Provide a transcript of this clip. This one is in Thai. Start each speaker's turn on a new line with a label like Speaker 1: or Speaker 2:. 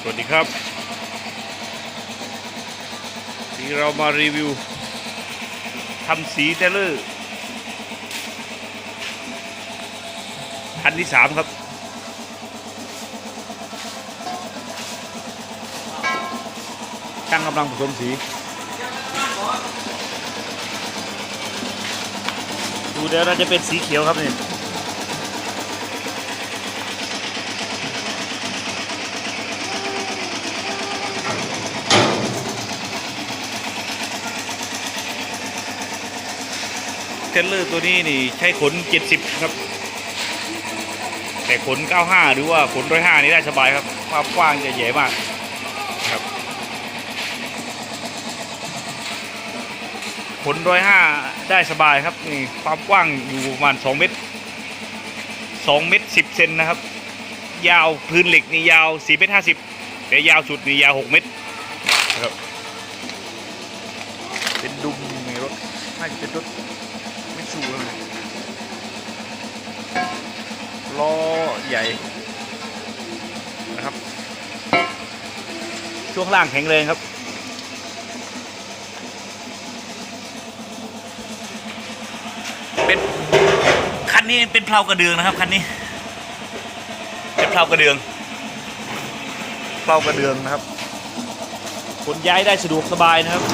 Speaker 1: สวัสดีครับที่เรามารีวิวทำสีเทเลอร์คันที่สามครับ ช่างกำลังผสมสี ดูเดี๋ยวเราจะเป็นสีเขียวครับนี่ เทรลเลอร์ตัวนี้นี่ใช้ขน 70 ครับ แต่ขน 95 หรือว่าขน 105 นี่ได้สบายครับ ความกว้างจะใหญ่มากครับ ขน 105 ได้สบายครับนี่ความกว้างอยู่ประมาณ 2 เมตร 2 เมตร 10 เซนนะครับ ยาวพื้นเหล็กนี่ยาว4เมตร50แต่ยาวสุดนี่ยาว 6 เมตรครับเป็นดุมในรถน่าจะเป็นรถ ชูเลยล้อใหญ่นะครับ ช่วงล่างแข็งแรงครับเป็นคันนี้เป็นเพลากระเดืองนะครับคันนี้ เป็นเพลากระเดืองเพลากระเดืองนะครับขนย้ายได้สะดวกสบายนะครับ